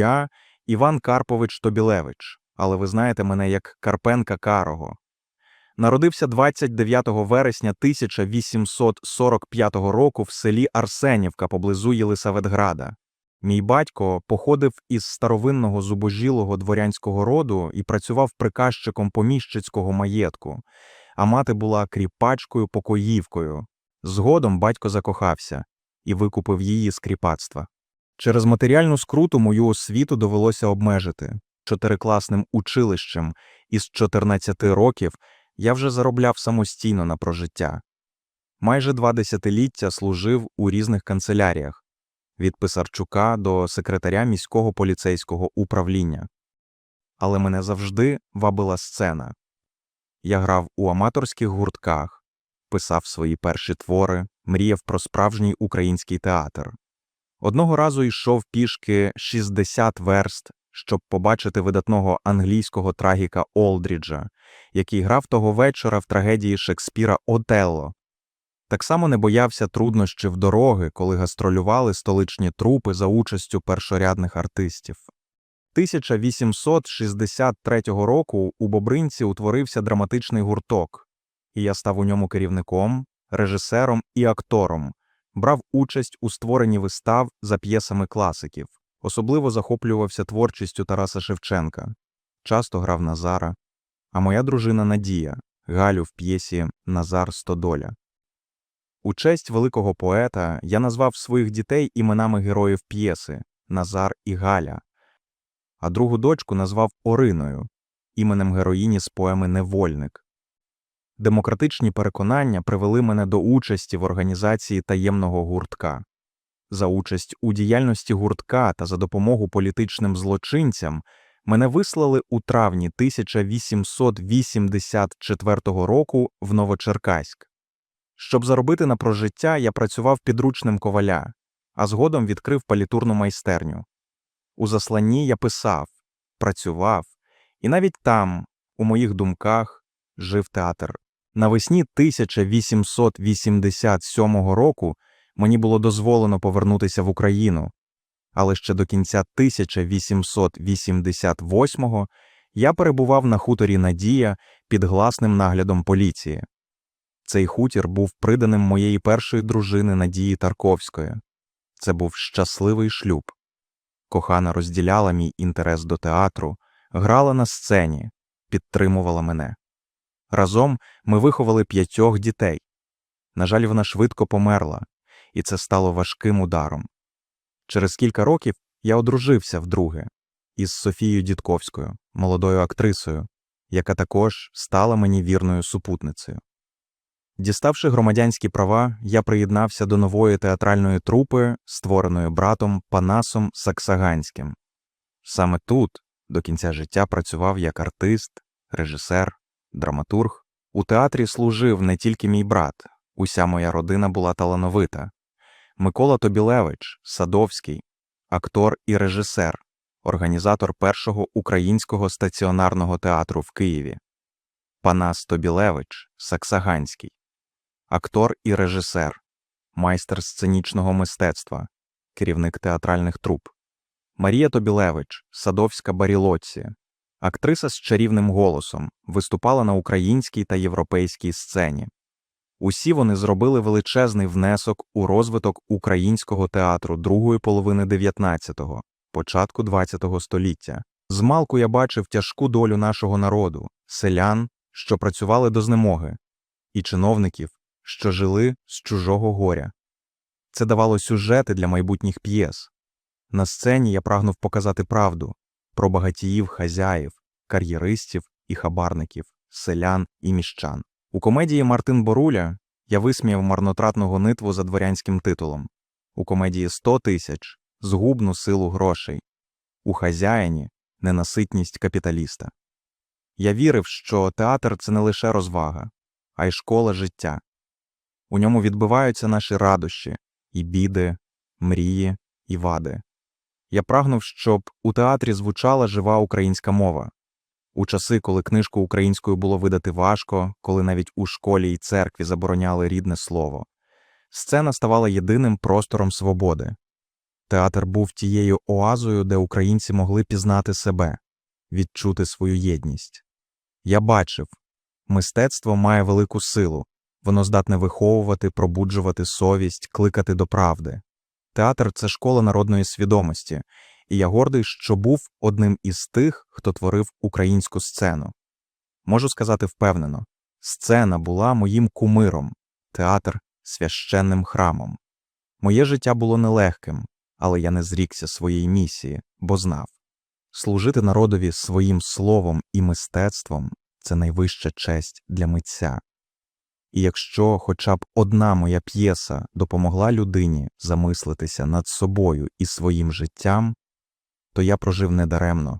Я Іван Карпович Тобілевич, але ви знаєте мене як Карпенка Карого. Народився 29 вересня 1845 року в селі Арсенівка поблизу Єлисаветграда. Мій батько походив із старовинного зубожілого дворянського роду і працював приказчиком поміщицького маєтку, а мати була кріпачкою покоївкою. Згодом батько закохався і викупив її з кріпацтва. Через матеріальну скруту мою освіту довелося обмежити. Чотирикласним училищем із 14 років я вже заробляв самостійно на прожиття. Майже два десятиліття служив у різних канцеляріях від Писарчука до секретаря міського поліцейського управління. Але мене завжди вабила сцена. Я грав у аматорських гуртках, писав свої перші твори, мріяв про справжній український театр. Одного разу йшов пішки 60 верст, щоб побачити видатного англійського трагіка Олдріджа, який грав того вечора в трагедії Шекспіра Отелло. Так само не боявся труднощів дороги, коли гастролювали столичні трупи за участю першорядних артистів. 1863 року у Бобринці утворився драматичний гурток, і я став у ньому керівником, режисером і актором, брав участь у створенні вистав за п'єсами класиків, особливо захоплювався творчістю Тараса Шевченка, часто грав Назара, а моя дружина Надія, Галю в п'єсі Назар Стодоля. У честь великого поета я назвав своїх дітей іменами героїв п'єси Назар і Галя, а другу дочку назвав Ориною, іменем героїні з поеми Невольник. Демократичні переконання привели мене до участі в організації таємного гуртка. За участь у діяльності гуртка та за допомогу політичним злочинцям мене вислали у травні 1884 року в Новочеркаськ. Щоб заробити на прожиття, я працював підручним коваля, а згодом відкрив палітурну майстерню. У засланні я писав, працював, і навіть там, у моїх думках, жив театр. Навесні 1887 року мені було дозволено повернутися в Україну, але ще до кінця 1888-го я перебував на хуторі Надія під гласним наглядом поліції. Цей хутір був приданим моєї першої дружини Надії Тарковської. Це був щасливий шлюб. Кохана розділяла мій інтерес до театру, грала на сцені, підтримувала мене. Разом ми виховали п'ятьох дітей. На жаль, вона швидко померла, і це стало важким ударом. Через кілька років я одружився вдруге із Софією Дідковською, молодою актрисою, яка також стала мені вірною супутницею. Діставши громадянські права, я приєднався до нової театральної трупи, створеної братом Панасом Саксаганським. Саме тут до кінця життя працював як артист, режисер, драматург. У театрі служив не тільки мій брат, уся моя родина була талановита. Микола Тобілевич, Садовський, актор і режисер, організатор першого українського стаціонарного театру в Києві, Панас Тобілевич, Саксаганський, актор і режисер, майстер сценічного мистецтва, керівник театральних труп, Марія Тобілевич, Садовська Барілоці, актриса з чарівним голосом, виступала на українській та європейській сцені. Усі вони зробили величезний внесок у розвиток українського театру другої половини 19-го, початку 20-го століття. Змалку я бачив тяжку долю нашого народу, селян, що працювали до знемоги, і чиновників, що жили з чужого горя. Це давало сюжети для майбутніх п'єс. На сцені я прагнув показати правду про багатіїв хазяїв, кар'єристів і хабарників, селян і міщан. У комедії Мартин Боруля я висміяв марнотратну гонитву за дворянським титулом, у комедії «100 тисяч згубну силу грошей, у хазяїні ненаситність капіталіста. Я вірив, що театр це не лише розвага, а й школа життя. У ньому відбиваються наші радощі, і біди, мрії і вади. Я прагнув, щоб у театрі звучала жива українська мова. У часи, коли книжку українською було видати важко, коли навіть у школі й церкві забороняли рідне слово, сцена ставала єдиним простором свободи. Театр був тією оазою, де українці могли пізнати себе, відчути свою єдність. Я бачив, мистецтво має велику силу, воно здатне виховувати, пробуджувати совість, кликати до правди. Театр це школа народної свідомості, і я гордий, що був одним із тих, хто творив українську сцену. Можу сказати впевнено, сцена була моїм кумиром, театр священним храмом. Моє життя було нелегким, але я не зрікся своєї місії, бо знав служити народові своїм словом і мистецтвом це найвища честь для митця. І якщо хоча б одна моя п'єса допомогла людині замислитися над собою і своїм життям, то я прожив недаремно